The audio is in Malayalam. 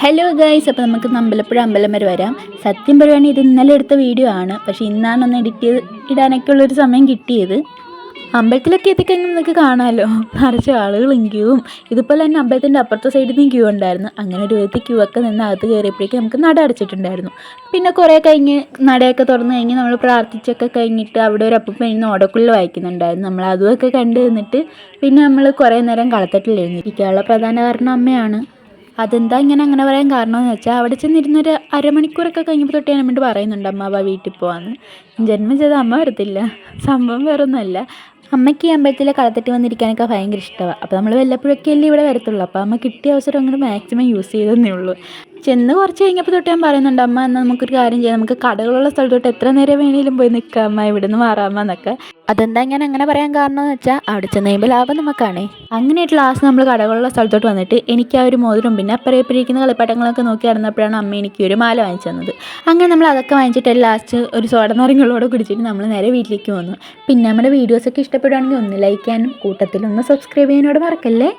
ഹലോ ഗൈസ് അപ്പോൾ നമുക്ക് അമ്പലപ്പുഴ അമ്പലം വരെ വരാം. സത്യം പറയുകയാണെങ്കിൽ ഇത് ഇന്നലെ എടുത്ത വീഡിയോ ആണ്. പക്ഷേ ഇന്നാണ് ഒന്ന് എഡിറ്റ് ചെയ്ത് ഇടാനൊക്കെ ഉള്ളൊരു സമയം കിട്ടിയത്. അമ്പലത്തിലൊക്കെ എത്തിക്കഴിഞ്ഞാൽ നിങ്ങൾക്ക് കാണാമല്ലോ നിറച്ച് ആളുകളും ക്യൂവും ഇതുപോലെ തന്നെ അമ്പലത്തിന്റെ അപ്പുറത്തെ സൈഡിൽ നിന്നും ക്യൂ ഉണ്ടായിരുന്നു. അങ്ങനെ ഒരു വിധത്തിൽ ക്യൂ ഒക്കെ നിന്ന് അകത്ത് കയറിയപ്പോഴേക്കും നമുക്ക് നട അടച്ചിട്ടുണ്ടായിരുന്നു. പിന്നെ കുറേ കഴിഞ്ഞ് നടയൊക്കെ തുറന്ന് കഴിഞ്ഞ് നമ്മൾ പ്രാർത്ഥിച്ചൊക്കെ കഴിഞ്ഞിട്ട് അവിടെ ഒരു അപ്പം കഴിഞ്ഞ് ഓടക്കുള്ളിൽ വായിക്കുന്നുണ്ടായിരുന്നു. നമ്മൾ അതുമൊക്കെ കണ്ടു നിന്നിട്ട് പിന്നെ നമ്മൾ കുറേ നേരം കളത്തട്ടിലിരുന്നു ഇരിക്കാനുള്ള പ്രധാന കാരണം അമ്മയാണ്. അതെന്താ ഇങ്ങനെ അങ്ങനെ പറയാൻ കാരണമെന്ന് വെച്ചാൽ അവിടെ ചെന്നിരുന്നൊരു അരമണിക്കൂറൊക്കെ കഴിഞ്ഞപ്പോൾ തൊട്ട് ഞാൻ അമ്മയോട് പറയുന്നുണ്ട് അമ്മ വാ വീട്ടിൽ പോവാന്ന്. ജന്മം ചെയ്ത അമ്മ വരത്തില്ല. സംഭവം വേറൊന്നുമല്ല. അമ്മയ്ക്ക് ഈ അമ്പലത്തിലെ കളത്തിട്ട് വന്നിരിക്കാനൊക്കെ ഭയങ്കര ഇഷ്ടമാണ് അപ്പോൾ നമ്മൾ വല്ലപ്പോഴൊക്കെ അല്ലേ ഇവിടെ വരത്തുള്ളൂ. അപ്പോൾ അമ്മ കിട്ടിയ അവസരം അങ്ങനെ മാക്സിമം യൂസ് ചെയ്തെന്നേ ഉള്ളൂ. ചെന്ന് കുറച്ച് കഴിഞ്ഞപ്പോൾ തൊട്ട് ഞാൻ പറയുന്നുണ്ട് അമ്മ എന്നാൽ നമുക്കൊരു കാര്യം ചെയ്യാം. നമുക്ക് കടകളുള്ള സ്ഥലത്തോട്ട് എത്ര നേരം വേണേലും പോയി നിൽക്കാം അമ്മ ഇവിടെ നിന്ന് മാറാമ്മ എന്നൊക്കെ. അതെന്താ ഞാൻ അങ്ങനെ പറയാൻ കാരണം എന്ന് വെച്ചാൽ അവിടെ ചെന്ന് കഴിയുമ്പോൾ ലാഭം നമുക്കാണേ. അങ്ങനെയായിട്ട് ലാസ്റ്റ് നമ്മൾ കടകളുള്ള സ്ഥലത്തോട്ട് വന്നിട്ട് എനിക്ക് ആ ഒരു മോതിരം പിന്നെ അപ്പറയപ്പിരിക്കുന്ന കളിപ്പാട്ടങ്ങളൊക്കെ നോക്കി നടന്നപ്പോഴാണ് അമ്മ എനിക്ക് ഒരു മാല വാങ്ങിച്ചു തന്നത്. അങ്ങനെ നമ്മൾ അതൊക്കെ വാങ്ങിച്ചിട്ട് ലാസ്റ്റ് ഒരു സോഡ നാരങ്ങളോടെ കുടിച്ചിട്ട് നമ്മൾ നേരെ വീട്ടിലേക്ക് വന്നു. പിന്നെ നമ്മുടെ വീഡിയോസൊക്കെ ഇഷ്ടപ്പെടുകയാണെങ്കിൽ ഒന്ന് ലൈക്ക് ചെയ്യാനും കൂട്ടത്തിൽ ഒന്ന് സബ്സ്ക്രൈബ് ചെയ്യാനോട് മറക്കല്ലേ?